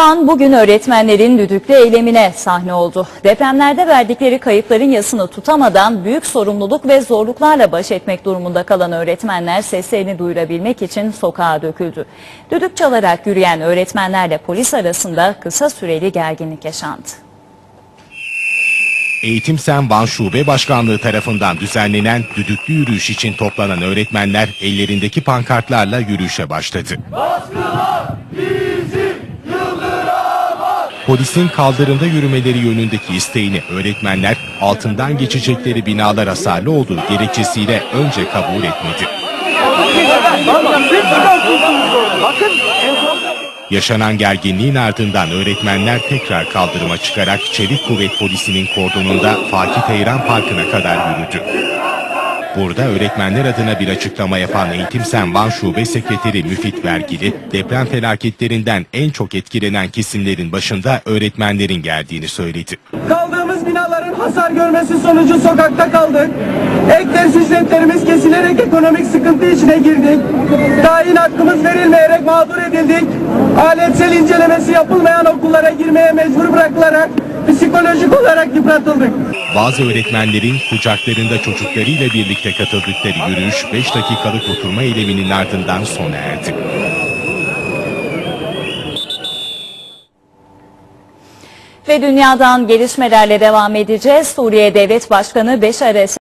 Van bugün öğretmenlerin düdüklü eylemine sahne oldu. Depremlerde verdikleri kayıpların yasını tutamadan büyük sorumluluk ve zorluklarla baş etmek durumunda kalan öğretmenler seslerini duyurabilmek için sokağa döküldü. Düdük çalarak yürüyen öğretmenlerle polis arasında kısa süreli gerginlik yaşandı. Eğitim Sen Van Şube Başkanlığı tarafından düzenlenen düdüklü yürüyüş için toplanan öğretmenler ellerindeki pankartlarla yürüyüşe başladı. Polisin kaldırımda yürümeleri yönündeki isteğini öğretmenler altından geçecekleri binalar hasarlı olduğu gerekçesiyle önce kabul etmedi. Yaşanan gerginliğin ardından öğretmenler tekrar kaldırıma çıkarak Çevik Kuvvet Polisi'nin kordonunda Fatih Teyran Parkı'na kadar yürüdü. Burada öğretmenler adına bir açıklama yapan Eğitim Sen Van Şube Sekreteri Müfit Vergili, deprem felaketlerinden en çok etkilenen kesimlerin başında öğretmenlerin geldiğini söyledi. Kaldığımız binaların hasar görmesi sonucu sokakta kaldık. Ek ders kesilerek ekonomik sıkıntı içine girdik. Tayin hakkımız verilmeyerek mağdur edildik. Aletsel incelemesi yapılmayan okullara girmeye mecbur bırakılarak psikolojik olarak yıpratıldık. Bazı öğretmenlerin kucaklarında çocuklarıyla birlikte katıldıkları yürüyüş 5 dakikalık oturma eyleminin ardından sona erdi. Ve dünyadan gelişmelerle devam edeceğiz. Suriye Devlet Başkanı Beşar Esad